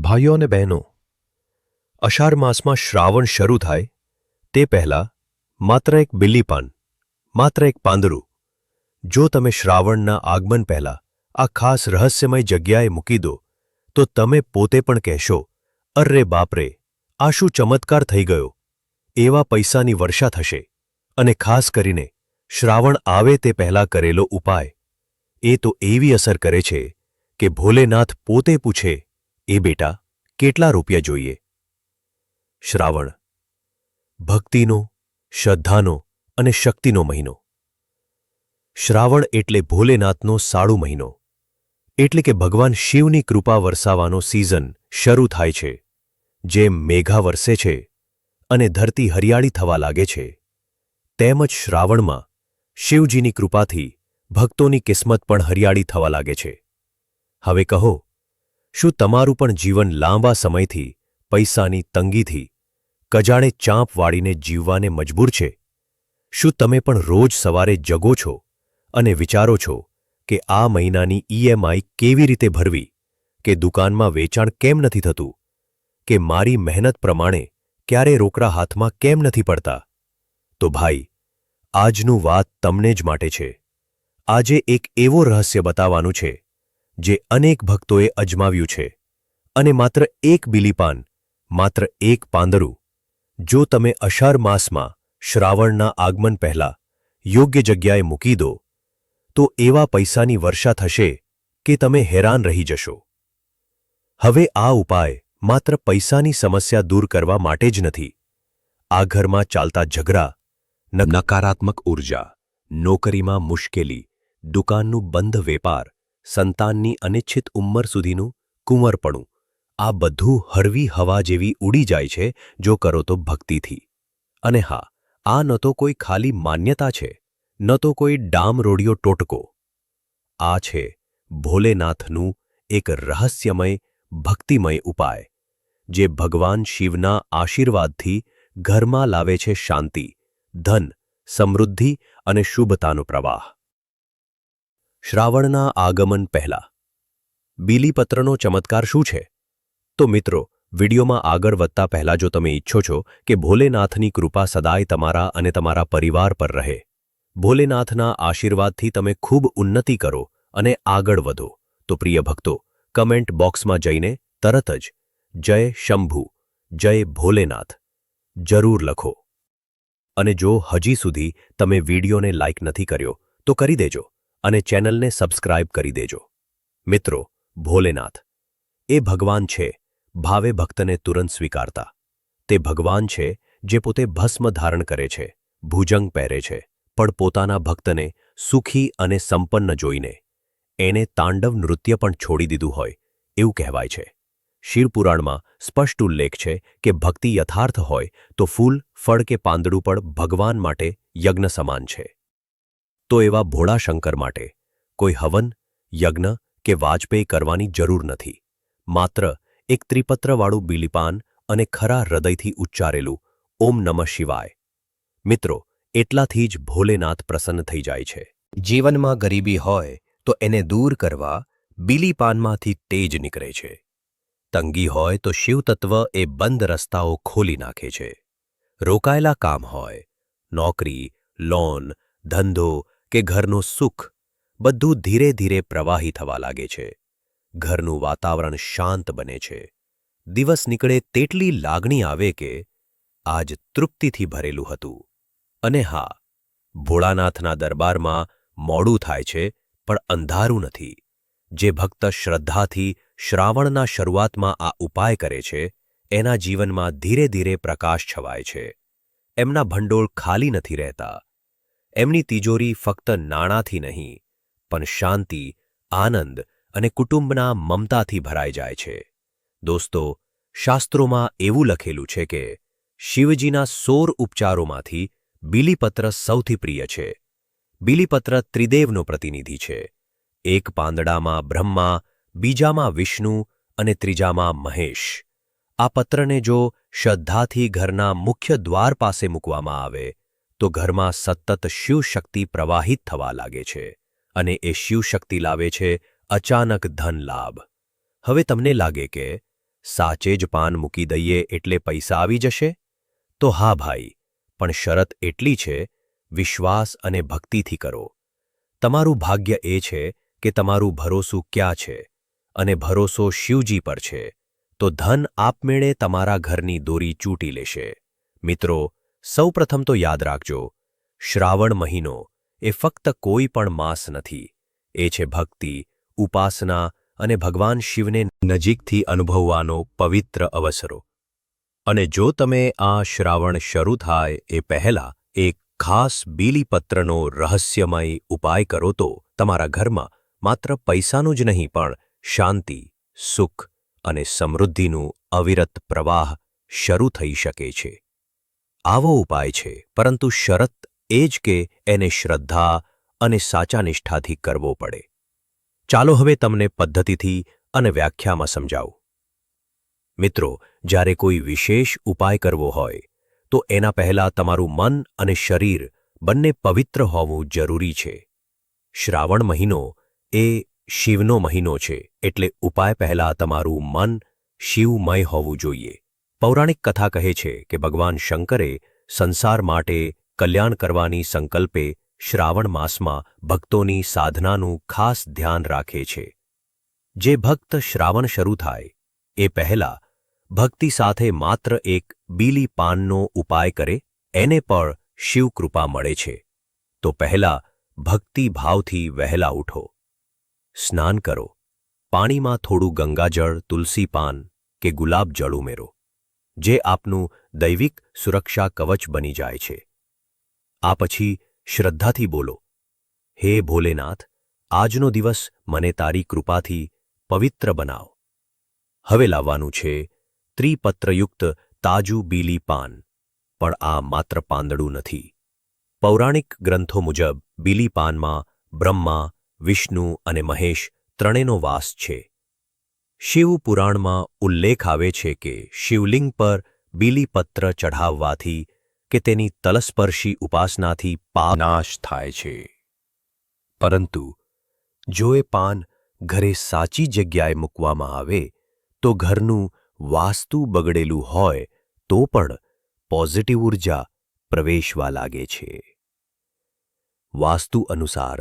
ભાઈઓ અને બહેનો. અષાઢ માસમાં શ્રાવણ શરૂ થાય, તે પહેલાં માત્ર એક બિલ્લીપાન માત્ર એક પાંદરું જો તમે શ્રાવણના આગમન પહેલાં આ ખાસ રહસ્યમય જગ્યાએ મૂકી દો, તો તમે પોતે પણ કહેશો, અરે બાપરે, આ શું ચમત્કાર થઈ ગયો? એવા પૈસાની વર્ષા થશે. અને ખાસ કરીને, શ્રાવણ આવે તે પહેલાં કરેલો ઉપાય. એ તો એવી અસર કરે છે કે ભોલેનાથ પોતે પૂછે એ બેટા, કેટલા રૂપિયા જોઈએ? શ્રાવણ. ભક્તિનો, શ્રદ્ધાનો અને શક્તિનો મહિનો. શ્રાવણ એટલે ભોલેનાથનો સાડુ મહિનો. એટલે કે ભગવાન શિવની કૃપા વરસાવાનો સિઝન શરૂ થાય છે જેમ મેઘા વરસે છે અને ધરતી હરિયાળી થવા લાગે છે. તેમજ શ્રાવણમાં શિવજીની કૃપાથી ભક્તોની કિસ્મત પણ હરિયાળી થવા લાગે છે. હવે કહો શું તમારું પણ જીવન લાંબા સમયથી, પૈસાની તંગીથી, કજાણે ચાંપ વાળીને જીવવાને મજબૂર છે? શું તમે પણ રોજ સવારે જગો છો અને વિચારો છો કે આ મહિનાની ઈએમઆઈ કેવી રીતે ભરવી, કે દુકાનમાં વેચાણ કેમ નથી થતું, કે મારી મહેનત પ્રમાણે ક્યારે રોકડા હાથમાં કેમ નથી પડતા? તો ભાઈ, આજનું વાત તમને જ માટે છે. આજે એક એવો રહસ્ય બતાવવાનું છે જે અનેક ભક્તોએ અજમાવ્યું છે. અને માત્ર એક બિલીપાન, માત્ર એક પાંદરું જો તમે અષાઢ માસમાં શ્રાવણના આગમન પહેલા યોગ્ય જગ્યાએ મૂકી દો, તો એવા પૈસાની વર્ષા થશે કે તમે હેરાન રહી જશો. હવે આ ઉપાય માત્ર પૈસાની સમસ્યા દૂર કરવા માટે જ નથી. આ ઘરમાં ચાલતા ઝઘડા, નકારાત્મક ઊર્જા, નોકરીમાં મુશ્કેલી, દુકાનનું બંધ વેપાર સંતાનની અનિચ્છિત ઉંમર સુધીનું કુંવરપણું. આ બધું હળવી હવા જેવી ઉડી જાય છે, જો કરો તો ભક્તિથી. અને હા, આ ન તો કોઈ ખાલી માન્યતા છે, ન તો કોઈ ડામ રોડિયો ટોટકો. આ છે ભોલેનાથનું એક રહસ્યમય, ભક્તિમય ઉપાય, જે ભગવાન શિવના આશીર્વાદથી ઘરમાં લાવે છે શાંતિ, ધન, સમૃદ્ધિ અને શુભતાનો પ્રવાહ. શ્રાવણના આગમન પહેલા. બીલીપત્રનો ચમત્કાર શું છે? તો મિત્રો, વિડીયોમાં આગળ વધતા પહેલા જો તમે ઈચ્છો છો કે ભોલેનાથની કૃપા સદાય તમારા અને તમારા પરિવાર પર રહે, ભોલેનાથના આશીર્વાદથી તમે ખૂબ ઉન્નતિ કરો અને આગળ વધો, તો પ્રિય ભક્તો, કમેન્ટ બોક્સમાં જઈને તરત જ, જય શંભુ, જય ભોલેનાથ, જરૂર લખો. અને જો હજી સુધી તમે વિડીયોને લાઇક નથી કર્યો, તો કરી દેજો. અને ચેનલને સબસ્ક્રાઇબ કરી દેજો. મિત્રો, ભોલેનાથ, એ ભગવાન છે, ભાવે ભક્તને તુરંત સ્વીકારતા. તે ભગવાન છે, જે પોતે ભસ્મ ધારણ કરે છે, ભુજંગ પહેરે છે, પણ પોતાના ભક્તને સુખી અને સંપન્ન જોઈને. એને તાંડવ નૃત્ય પણ છોડી દીધું હોય, એવું કહેવાય છે. શિવપુરાણમાં સ્પષ્ટ ઉલ્લેખ છે કે ભક્તિ યથાર્થ હોય તો ફૂલ, ફળ કે પાંદડું પણ ભગવાન માટે યજ્ઞ સમાન છે. તો એવા ભોળા શંકર માટે કોઈ હવન, યજ્ઞ કે વાજપેયી કરવાની જરૂર નથી. માત્ર એક ત્રિપત્રવાળું બીલીપાન અને ખરા હૃદયથી ઉચ્ચારેલું ઓમ નમઃ શિવાય. મિત્રો, એટલાથી જ ભોલેનાથ પ્રસન્ન થઈ જાય છે. જીવનમાં ગરીબી હોય તો એને દૂર કરવા બીલીપાનમાંથી તેજ નીકળે છે. તંગી હોય તો શિવતત્વ એ બંધ રસ્તાઓ ખોલી નાખે છે. રોકાયેલા કામ હોય, નોકરી, લોન, ધંધો કે ઘરનું સુખ બધું ધીરે ધીરે પ્રવાહી થવા લાગે છે. ઘરનું વાતાવરણ શાંત બને છે. દિવસ નીકળે તેટલી લાગણી આવે કે આજ તૃપ્તિથી ભરેલું હતું. અને હા, ભોળાનાથના દરબારમાં મોડું થાય છે, પણ અંધારું નથી. જે ભક્ત શ્રદ્ધાથી શ્રાવણના શરૂઆતમાં આ ઉપાય કરે છે, એના જીવનમાં ધીરે ધીરે પ્રકાશ છવાય છે. એમના ભંડોળ ખાલી નથી રહેતા. એમની તિજોરી ફક્ત નાણાંથી નહીં, પણ શાંતિ, આનંદ અને કુટુંબના મમતાથી ભરાઈ જાય છે. દોસ્તો, શાસ્ત્રોમાં એવું લખેલું છે કે, શિવજીના સોર ઉપચારોમાંથી બીલીપત્ર સૌથી પ્રિય છે. બીલીપત્ર ત્રિદેવનો પ્રતિનિધિ છે. એક પાંદડામાં બ્રહ્મા, બીજામાં વિષ્ણુ અને ત્રીજામાં મહેશ. આ પત્રને જો શ્રદ્ધાથી ઘરના મુખ્ય દ્વાર પાસે મૂકવામાં આવે તો ઘરમાં સતત શિવશક્તિ પ્રવાહિત થવા લાગે છે અને એ શિવશક્તિ લાવે છે અચાનક ધન લાભ. હવે તમને લાગે કે, સાચે જ પાન મૂકી દઈએ એટલે પૈસા આવી જશે? તો હા ભાઈ, પણ શરત એટલી છે, વિશ્વાસ અને ભક્તિથી કરો. તમારું ભાગ્ય એ છે કે તમારું ભરોસું ક્યાં છે અને ભરોસો શિવજી પર છે. તો ધન આપમેળે તમારા ઘરની દોરી ચૂંટી લેશે. મિત્રો સૌપ્રથમ તો યાદ રાખજો, શ્રાવણ મહિનો એ ફક્ત કોઈ પણ માસ નથી, એ છે ભક્તિ, ઉપાસના અને ભગવાન શિવને નજીકથી અનુભવવાનો પવિત્ર અવસરો. અને જો તમે આ શ્રાવણ શરૂ થાય એ પહેલા એક ખાસ બીલીપત્રનો રહસ્યમય ઉપાય કરો તો તમારા ઘરમાં માત્ર પૈસાનું જ નહીં પણ શાંતિ, સુખ અને સમૃદ્ધિનું અવિરત પ્રવાહ શરૂ થઈ શકે છે. આવો ઉપાય છે, પરંતુ શરત એ જ કે એને શ્રદ્ધા અને સાચા નિષ્ઠાથી કરવો પડે. ચાલો હવે તમને પદ્ધતિથી અને વ્યાખ્યામાં સમજાવું. મિત્રો, જ્યારે કોઈ વિશેષ ઉપાય કરવો હોય, તો એના પહેલાં તમારું મન અને શરીર બંને પવિત્ર હોવું જરૂરી છે. શ્રાવણ મહિનો એ શિવનો મહિનો છે, એટલે ઉપાય પહેલાં તમારું મન શિવમય હોવું જોઈએ. પૌરાણિક કથા કહે છે કે ભગવાન શંકરે સંસાર માટે કલ્યાણ કરવાની સંકલ્પે શ્રાવણ માસમાં ભક્તોની સાધનાનું ખાસ ધ્યાન રાખે છે. જે ભક્ત શ્રાવણ શરૂ થાય, એ પહેલા ભક્તિ સાથે માત્ર એક બીલી પાનનો ઉપાય કરે, એને પણ શિવકૃપા મળે છે. તો પહેલા ભક્તિ ભાવથી વહેલા ઉઠો. સ્નાન કરો. પાણીમાં થોડું ગંગાજળ, તુલસી પાન કે ગુલાબ જળ ઉમેરો. જે આપનું દૈવિક સુરક્ષા કવચ બની જાય છે. આ પછી શ્રદ્ધાથી બોલો, હે ભોલેનાથ, આજનો દિવસ મને તારી કૃપાથી પવિત્ર બનાવ. હવે લાવવાનું છે ત્રિપત્રયુક્ત તાજુ બીલી પાન, પણ આ માત્ર પાંદડું નથી. પૌરાણિક ગ્રંથો મુજબ બીલી પાનમાં બ્રહ્મા, વિષ્ણુ અને મહેશ ત્રણેયનો વાસ છે. શિવ પુરાણમાં ઉલ્લેખ આવે છે કે શિવલિંગ પર બીલીપત્ર ચઢાવવાથી કે તેની તલસ્પર્શી ઉપાસનાથી પાનાશ થાય છે. પરંતુ જો એ પાન ઘરે સાચી જગ્યાએ મૂકવામાં આવે, તો ઘરનું વાસ્તુ બગડેલું હોય, તો પણ પોઝિટિવ ઊર્જા પ્રવેશવા લાગે છે. વાસ્તુ અનુસાર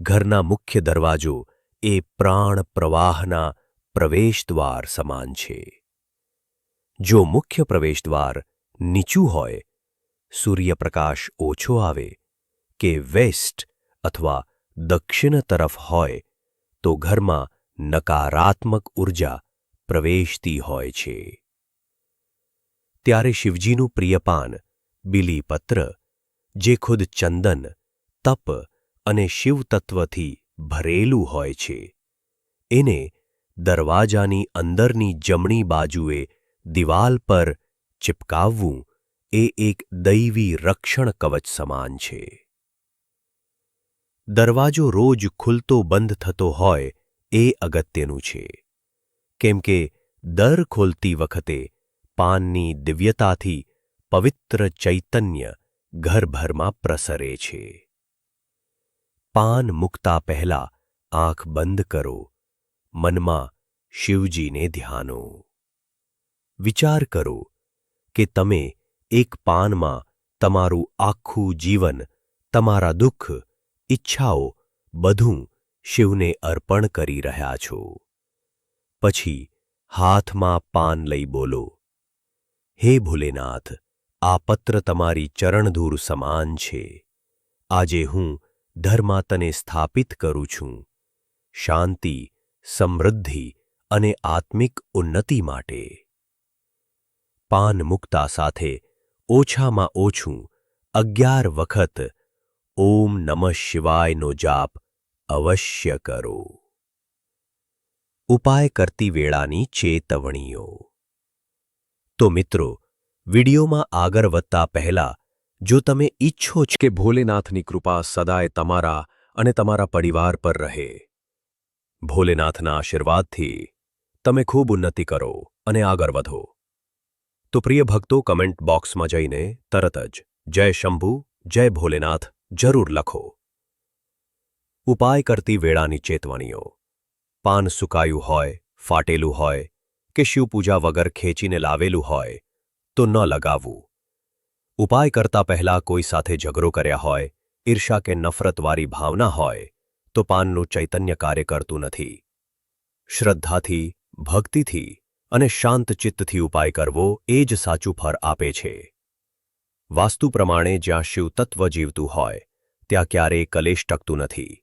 ઘરના મુખ્ય દરવાજો એ પ્રાણ પ્રવાહના પ્રવેશદ્વાર સમાન છે. જો મુખ્ય પ્રવેશદ્વાર નીચું હોય, સૂર્યપ્રકાશ ઓછો આવે કે વેસ્ટ અથવા દક્ષિણ તરફ હોય, તો ઘરમાં નકારાત્મક ઊર્જા પ્રવેશતી હોય છે. ત્યારે શિવજીનું પ્રિયપાન બિલીપત્ર, જે ખુદ ચંદન, તપ અને શિવતત્વથી ભરેલું હોય છે, એને દરવાજાની અંદરની જમણી બાજુએ દિવાલ પર ચિપકાવવું એ એક દૈવી રક્ષણ કવચ સમાન છે. દરવાજો રોજ ખુલતો બંધ થતો હોય એ અગત્યનું છે. કેમ કે દર ખોલતી વખતે પાનની દિવ્યતાથી પવિત્ર ચૈતન્ય ઘરભરમાં પ્રસરે છે. પાન મૂકતા પહેલા આંખ બંધ કરો મનમાં શિવજીને ધ્યાનો. વિચાર કરો કે તમે એક પાનમાં તમારું આખું જીવન, તમારા દુઃખ, ઈચ્છાઓ બધું શિવને અર્પણ કરી રહ્યા છો. પછી હાથમાં પાન લઈ બોલો. હે ભોલેનાથ, આ પત્ર તમારી ચરણધૂર સમાન છે. આજે હું ધર્મા તને સ્થાપિત કરું છું. શાંતિ સમૃદ્ધિ અને આત્મિક ઉન્નતિ માટે. પાન મુક્તા સાથે ઓછામાં ઓછું અગિયાર વખત ઓમ નમઃ શિવાયનો જાપ અવશ્ય કરો. ઉપાય કરતી વેળાની ચેતવણીઓ. તો મિત્રો, વિડીયોમાં આગળ વધતા પહેલા, જો તમે ઈચ્છો છો કે ભોલેનાથની કૃપા સદાય તમારા અને તમારા પરિવાર પર રહે ભોલેનાથના આશીર્વાદથી તમે ખૂબ ઉન્નતિ કરો અને આગળ વધો. તો પ્રિય ભક્તો, કમેન્ટ બોક્સમાં જઈને તરત જ જય શંભુ, જય ભોલેનાથ જરૂર લખો. ઉપાય કરતી વેળાની ચેતવણીઓ. પાન સુકાયું હોય, ફાટેલું હોય કે શિવપૂજા વગર ખેંચીને લાવેલું હોય તો ન લગાવવું. ઉપાય કરતા પહેલા કોઈ સાથે ઝઘડો કર્યા હોય, ઈર્ષા કે નફરતવાળી ભાવના હોય તો પાનનું ચૈતન્ય કાર્ય કરતું નથી. શ્રદ્ધાથી, ભક્તિથી અને શાંત ચિત્તથી ઉપાય કરવો એ જ સાચું ફળ આપે છે. વાસ્તુ પ્રમાણે જ્યાં શિવતત્વ જીવતું હોય, ત્યાં ક્યારેય કલેશ ટકતું નથી.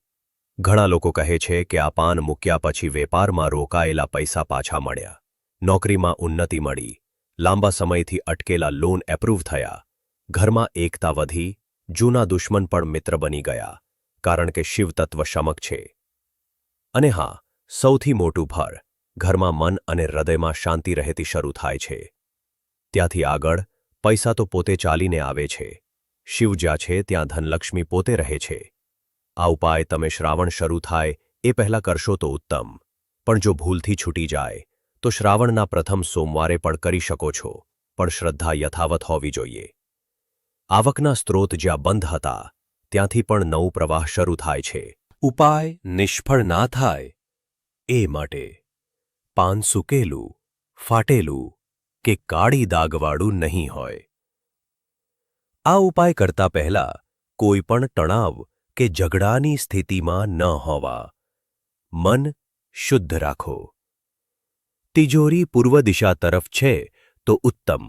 ઘણા લોકો કહે છે કે આ પાન મૂક્યા પછી વેપારમાં રોકાયેલા પૈસા પાછા મળ્યા. નોકરીમાં ઉન્નતિ મળી. લાંબા સમયથી અટકેલા લોન એપ્રૂવ થયા. ઘરમાં એકતા વધી. જૂના દુશ્મન પણ મિત્ર બની ગયા. કારણ કે શિવતત્વ શમક છે. અને હા, સૌથી મોટું ભર ઘરમાં મન અને હૃદયમાં શાંતિ રહેતી શરૂ થાય છે. ત્યાંથી આગળ પૈસા તો પોતે ચાલીને આવે છે. શિવ જ્યાં છે ત્યાં ધનલક્ષ્મી પોતે રહે છે. આ ઉપાય તમે શ્રાવણ શરૂ થાય એ પહેલાં કરશો તો ઉત્તમ. પણ જો ભૂલથી છૂટી જાય, તો શ્રાવણના પ્રથમ સોમવારે પણ કરી શકો છો, પણ શ્રદ્ધા યથાવત હોવી જોઈએ. આવકના સ્ત્રોત જ્યાં બંધ હતા ત્યાંથી પણ નવું પ્રવાહ શરૂ થાય છે. ઉપાય નિષ્ફળ ના થાય. એ માટે પાન સૂકેલું, ફાટેલું કે કાળી દાગવાળું નહીં હોય. આ ઉપાય કરતા પહેલા કોઈ પણ તણાવ કે ઝઘડાની સ્થિતિમાં ન હોવા. મન શુદ્ધ રાખો. તિજોરી પૂર્વ દિશા તરફ છે તો ઉત્તમ,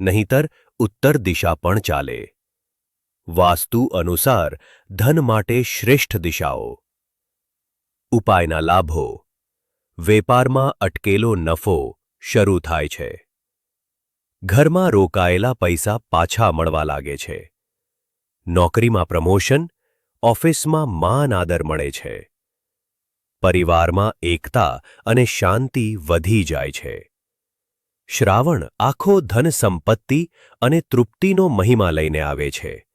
નહીંતર ઉત્તર દિશા પણ ચાલે. વાસ્તુ અનુસાર ધન માટે શ્રેષ્ઠ દિશાઓ. ઉપાયના લાભો. વેપારમાં અટકેલો નફો શરૂ થાય છે. ઘરમાં રોકાયેલા પૈસા પાછા મળવા લાગે છે. નોકરીમાં પ્રમોશન, ઓફિસમાં માન આદર મળે છે. પરિવારમાં એકતા અને શાંતિ વધી જાય છે. શ્રાવણ આખો ધન સંપત્તિ અને તૃપ્તિનો મહિમા લઈને આવે છે.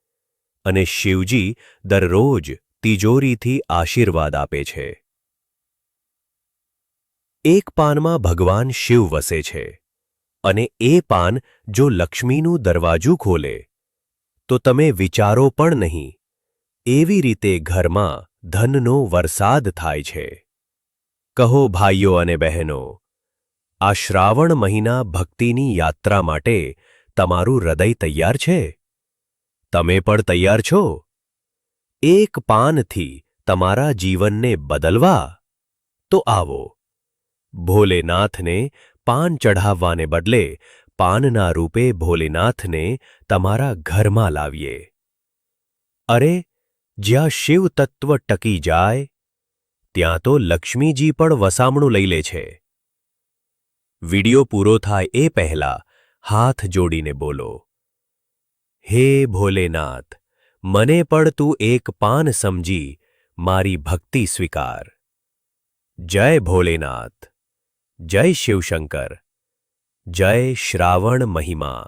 અને શિવજી દરરોજ તિજોરીથી આશીર્વાદ આપે છે. એક પાનમાં ભગવાન શિવ વસે છે અને એ પાન જો લક્ષ્મીનું દરવાજું ખોલે, તો તમે વિચારો પણ નહીં, એવી રીતે ઘરમાં ધનનો વરસાદ થાય છે. કહો ભાઈઓ અને બહેનો, આ શ્રાવણ મહિના ભક્તિની યાત્રા માટે તમારું હૃદય તૈયાર છે? તમે પણ તૈયાર છો? એક પાનથી તમારા જીવનને બદલવા? તો આવો. ભોલેનાથને પાન ચઢાવવાને બદલે પાનના રૂપે ભોલેનાથને તમારા ઘરમાં લાવીએ. અરે, જ્યાં શિવ તત્વ ટકી જાય, ત્યાં તો લક્ષ્મીજી પણ વસામણું લઈ લે છે. વિડિયો પૂરો થાય એ પહેલા હાથ જોડીને બોલો. હે ભોલેનાથ મને પણ તું એક પાન સમજી મારી ભક્તિ સ્વીકાર જય ભોલેનાથ જય શિવશંકર જય શ્રાવણ મહિમા